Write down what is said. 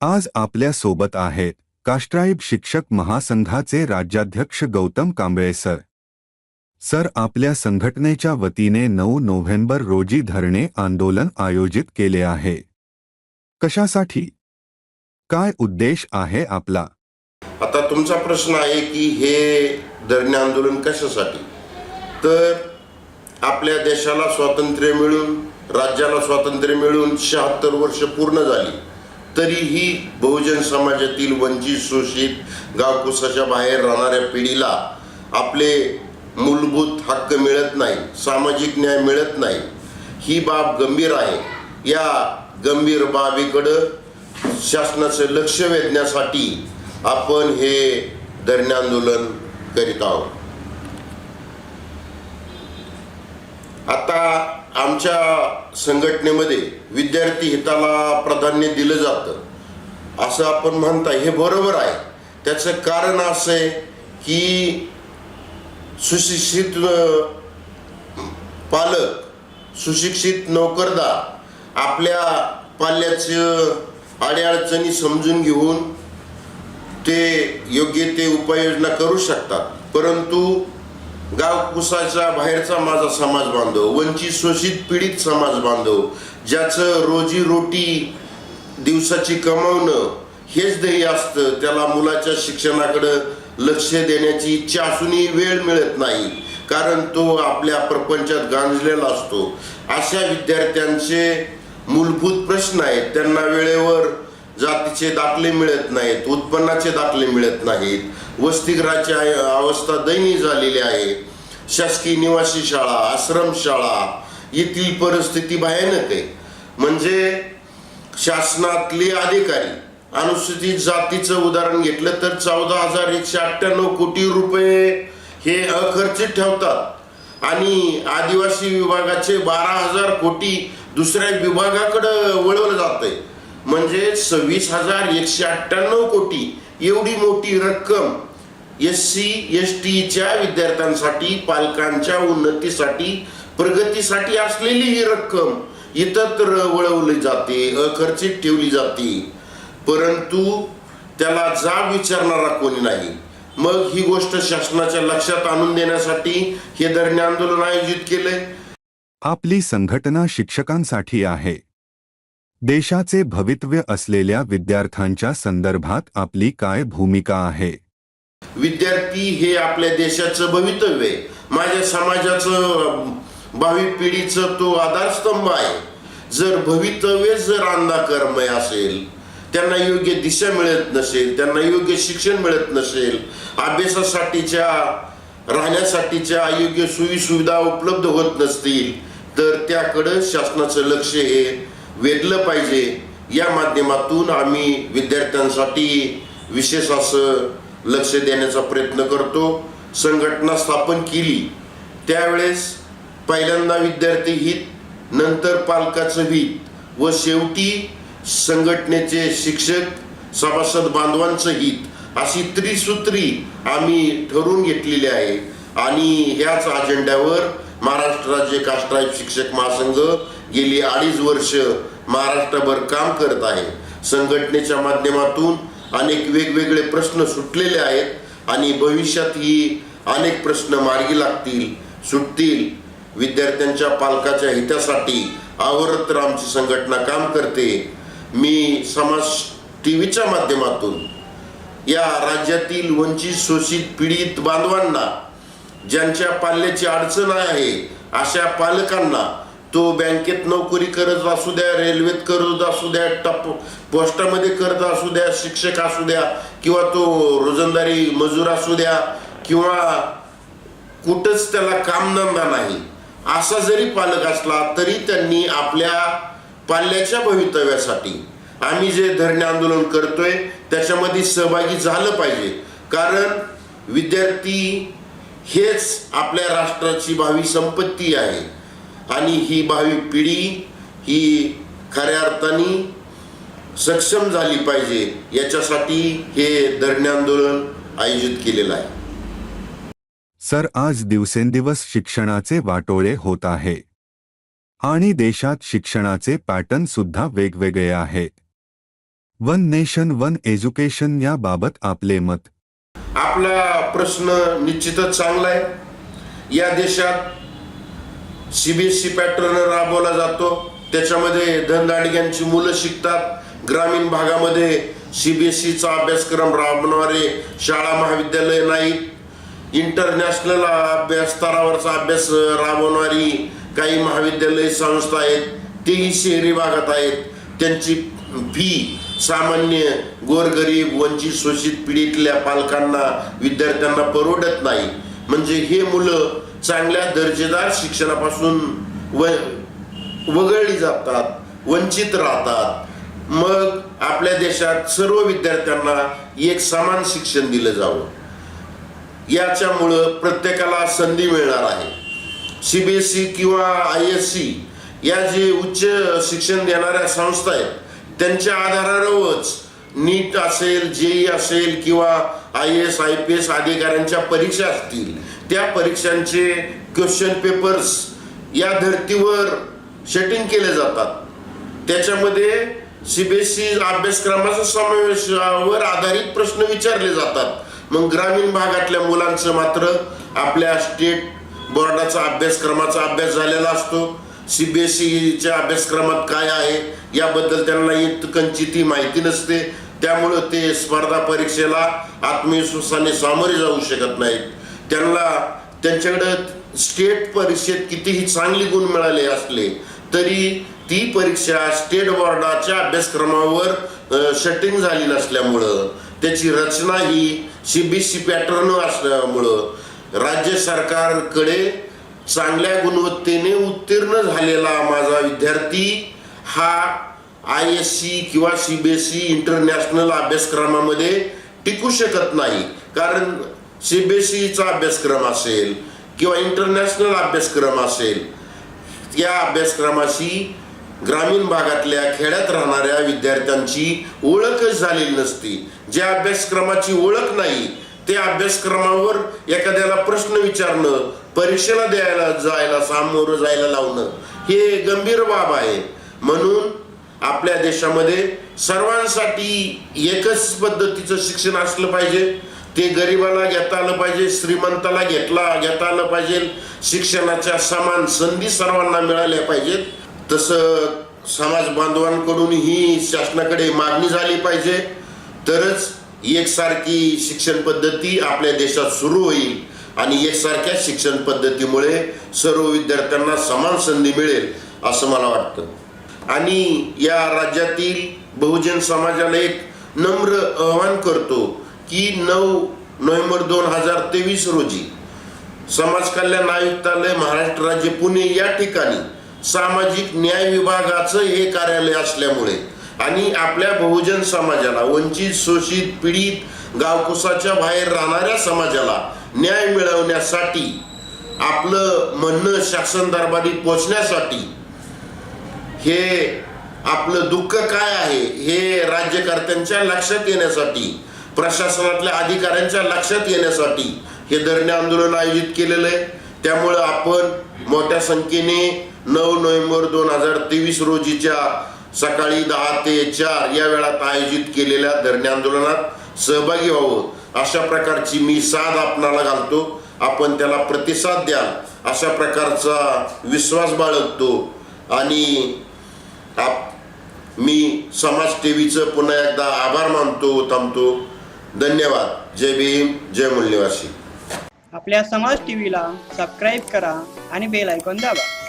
आज आपल्यासोबत आहेत काष्ट्राईब शिक्षक महासंघाचे राज्याध्यक्ष गौतम कांबळे सर. सर आपल्या संघटनेच्या वतीने नऊ नोव्हेंबर रोजी धरणे आंदोलन आयोजित केले आहे. कशासाठी? काय उद्देश आहे आपला? आता तुमचा प्रश्न आहे की हे धरणे आंदोलन कशासाठी? तर आपल्या देशाला स्वातंत्र्य मिळून राज्याला स्वातंत्र्य मिळून शहात्तर वर्ष पूर्ण झाली. तरीही बहुजन समाजातील वंचित शोषित गावकुसाच्या बाहेर राहणाऱ्या पिढीला आपले मूलभूत हक्क मिळत नाही सामाजिक न्याय मिळत नाही. ही बाब गंभीर आहे. या गंभीर बाबीकडं शासनाचं लक्ष वेधण्यासाठी आपण हे धरणे आंदोलन करीत आहोत. आता आमच्या संघटनेमध्ये विद्यार्थी हिताला प्राधान्य दिलं जातं असं आपण म्हणता हे बरोबर आहे. त्याचं कारण असं आहे की सुशिक्षित पालक सुशिक्षित नोकरदार आपल्या पाल्याचं अडीअडचणी समजून घेऊन ते योग्य ते उपाययोजना करू शकतात. परंतु गाव कुसाचा बाहेरचा माझा समाज बांधव वंचित शोषित पीडित समाज बांधव ज्याचं रोजी रोटी दिवसाची कमावणं हेच ध्येय असतं त्याला मुलाच्या शिक्षणाकडं लक्ष देण्याची इच्छा असूनही वेळ मिळत नाही कारण तो आपल्या प्रपंचात गांजलेला असतो. अशा विद्यार्थ्यांचे मूलभूत प्रश्न आहेत. त्यांना वेळेवर जातीचे दाखले मिळत नाहीत उत्पन्नाचे दाखले मिळत नाहीत वसतिगृहाची अवस्था दयनीय झालेली आहे. शासकीय निवासी शाळा आश्रमशाळा येथील परिस्थिती भयानक आहे. म्हणजे शासनातले अधिकारी अनुसूचित जातीचं उदाहरण घेतलं तर चौदा हजार एकशे अठ्ठ्याण्णव कोटी रुपये हे अखर्चित ठेवतात. आणि आदिवासी विभागाचे बारा हजार कोटी दुसऱ्या विभागाकडं वळवलं जातंय. म्हणजे सव्वीस हजार एकशे अठ्ठ्याण्णव कोटी एवढी मोठी रक्कम एस सी एस टीच्या विद्यार्थ्यांसाठी पालकांच्या उन्नतीसाठी प्रगतीसाठी असलेली ही रक्कम इतर वळवली जाते अखर्चित ठेवली जाते. परंतु त्याला जाब विचारणारा कोणी नाही. मग ही गोष्ट शासनाच्या लक्षात आणून देण्यासाठी हे धरणे आंदोलन आयोजित केलंय. आपली संघटना शिक्षकांसाठी आहे. देशाचे भवितव्य असलेल्या विद्यार्थ्यांच्या संदर्भात आपली काय भूमिका आहे? विद्यार्थी हे आपल्या देशाचं भवितव्य आहे. माझ्या समाजाचं भावी पिढीचं तो आधारस्तंभ आहे. जर भवितव्य जर अंधाकर्मय असेल त्यांना योग्य दिशा मिळत नसेल त्यांना योग्य शिक्षण मिळत नसेल अभ्यासासाठीच्या राहण्यासाठीच्या योग्य सोयी सुविधा उपलब्ध होत नसतील तर त्याकडं शासनाचं लक्ष हे वेधलं पाहिजे. या माध्यमातून आम्ही विद्यार्थ्यांसाठी विशेष असं लक्ष देण्याचा प्रयत्न करतो. संघटना स्थापन केली. त्यावेळेस पहिल्यांदा विद्यार्थी हित नंतर पालकाचं हित व शेवटी संघटनेचे शिक्षक सभासद बांधवांचं हित अशी त्रिसूत्री आम्ही ठरवून घेतलेली आहे. आणि ह्याच अजेंड्यावर महाराष्ट्र राज्य काष्ट्राईब शिक्षक महासंघ गेली अडीच वर्ष महाराष्ट्रभर काम करत आहे. संघटनेच्या माध्यमातून अनेक वेगवेगळे प्रश्न सुटलेले आहेत आणि भविष्यातही अनेक प्रश्न मार्गी लागतील सुटतील. विद्यार्थ्यांच्या पालकाच्या हितासाठी अहोरात्र आमची संघटना काम करते. मी समाज टी व्हीच्या माध्यमातून या राज्यातील वंचित शोषित पीडित बांधवांना ज्यांच्या पाल्याची अडचण आहे अशा पालकांना तो बँकेत नोकरी करत असू द्या रेल्वेत करत असू द्या टप पोस्टामध्ये करत असू द्या शिक्षक असू द्या किंवा तो रोजंदारी मजूर असू द्या किंवा कुठंच त्याला कामधंदा नाही असा जरी पालक असला तरी त्यांनी आपल्या पाल्याच्या भवितव्यासाठी आम्ही जे धरणे आंदोलन करतोय त्याच्यामध्ये सहभागी झालं पाहिजे. कारण विद्यार्थी हेच आपल्या राष्ट्राची भावी संपत्ती आहे. आणि ही भावी पिढी ही खऱ्या अर्थाने सक्षम झाली पाहिजे. याच्यासाठी हे धरणे आंदोलन आयोजित केलेलं आहे. सर आज दिवसेंदिवस शिक्षणाचे वाटोळे होत आहे. आणि देशात शिक्षणाचे पॅटर्न सुद्धा वेगवेगळे आहेत वन नेशन वन एज्युकेशन याबाबत आपले मत. आपला प्रश्न निश्चितच चांगला आहे. या देशात सीबीएसई पॅटर्न राबवला जातो. त्याच्यामध्ये धनदाडग्यांची मुलं शिकतात. ग्रामीण भागामध्ये सीबीएसईचा अभ्यासक्रम राबवणारे शाळा महाविद्यालय नाहीत. इंटरनॅशनल अभ्यास स्तरावरचा अभ्यास राबवणारी काही महाविद्यालय संस्था आहेत. तेही शहरी भागात आहेत. त्यांची फी सामान्य गोरगरीब वंचित शोषित पिढीतल्या पालकांना विद्यार्थ्यांना परवडत नाही. म्हणजे हे मुलं चांगल्या दर्जेदार शिक्षणापासून व वगळली जातात वंचित राहतात. मग आपल्या देशात सर्व विद्यार्थ्यांना एक समान शिक्षण दिलं जावं. याच्यामुळं प्रत्येकाला संधी मिळणार आहे. सीबीएसई किंवा आय एस सी या जे उच्च शिक्षण देणाऱ्या संस्था आहेत त्यांच्या आधारावरच नीट असेल जेई असेल किंवा I S I P S अधिकाऱ्यांच्या परीक्षा असतील त्या परीक्षांचे क्वेश्चन पेपर्स या धर्तीवर सेटिंग केले जातात. त्याच्यामध्ये सी बी एस सी अभ्यासक्रमाचा समावेशावर आधारित प्रश्न विचारले जातात. मग ग्रामीण भागातल्या मुलांचं मात्र आपल्या स्टेट बोर्डाचा अभ्यासक्रमाचा अभ्यास झालेला असतो. सीबीएसईच्या अभ्यासक्रमात काय आहे याबद्दल त्यांना इतकंची ती माहिती नसते. त्यामुळं ते स्पर्धा परीक्षेला आत्मविश्वासाने सामोरे जाऊ शकत नाहीत. त्यांना त्यांच्याकडं स्टेट परीक्षेत कितीही चांगले गुण मिळाले असले तरी ती परीक्षा स्टेट बोर्डाच्या अभ्यासक्रमावर शटिंग झाली नसल्यामुळं त्याची रचना ही सीबीएसई पॅटर्न असल्यामुळं राज्य सरकारकडे चांगल्या गुणवत्तेने उत्तीर्ण झालेला माझा विद्यार्थी हा आय एस सी किंवा सीबीएसई इंटरनॅशनल अभ्यासक्रमामध्ये टिकू शकत नाही. कारण सीबीएसईचा अभ्यासक्रम असेल किंवा इंटरनॅशनल अभ्यासक्रम असेल या अभ्यासक्रमाशी ग्रामीण भागातल्या खेड्यात राहणाऱ्या विद्यार्थ्यांची ओळखच झालेली नसती. ज्या अभ्यासक्रमाची ओळख नाही त्या अभ्यासक्रमावर एखाद्याला प्रश्न विचारणं परीक्षेला द्यायला जायला सामोरं जायला लावणं हे गंभीर बाब आहे. म्हणून आपल्या देशामध्ये सर्वांसाठी एकच पद्धतीचं शिक्षण असलं पाहिजे. ते गरिबाला घेता आलं पाहिजे श्रीमंताला घेतला घेता आलं पाहिजे. शिक्षणाच्या समान संधी सर्वांना मिळाल्या पाहिजेत. तसं समाज बांधवांकडून ही शासनाकडे मागणी झाली पाहिजे. तरच एकसारखी शिक्षण पद्धती आपल्या देशात सुरू होईल. आणि एकसारख्या शिक्षण पद्धतीमुळे सर्व विद्यार्थ्यांना समान संधी मिळेल असं मला वाटतं. आणि या राज्यातील बहुजन समाजाला एक नम्र आव्हान करतो की नऊ नोव्हेंबर दोन हजार तेवीस रोजी समाज कल्याण आयुक्तालय महाराष्ट्र राज्य पुणे या ठिकाणी सामाजिक न्याय विभागाचं हे कार्यालय असल्यामुळे आणि आपल्या बहुजन समाजाला वंचित शोषित पीडित गावकुसाच्या बाहेर राहणाऱ्या समाजाला न्याय मिळवण्यासाठी आपलं म्हणणं शासन दरबारी पोचण्यासाठी हे आपलं दुःख काय आहे हे राज्यकर्त्यांच्या लक्षात येण्यासाठी प्रशासनातल्या अधिकाऱ्यांच्या लक्षात येण्यासाठी हे धरणे आंदोलन आयोजित केलेलं आहे. त्यामुळं आपण मोठ्या संख्येने नऊ नोव्हेंबर दोन हजार तेवीस रोजीच्या सकाळी दहा ते चार या वेळात आयोजित केलेल्या धरणे आंदोलनात सहभागी व्हावं. अशा प्रकारची मी साध आपणाला घालतो. आपण त्याला प्रतिसाद द्याल. अशा प्रकारचा विश्वास बाळगतो. आणि आप मी समाज टीव्हीचं पुन्हा एकदा आभार मानतो थांबतो. धन्यवाद. जय भीम जय मूल्यवासी आपल्या समाज टीव्हीला सबस्क्राईब करा आणि बेल ऐकून दाबा.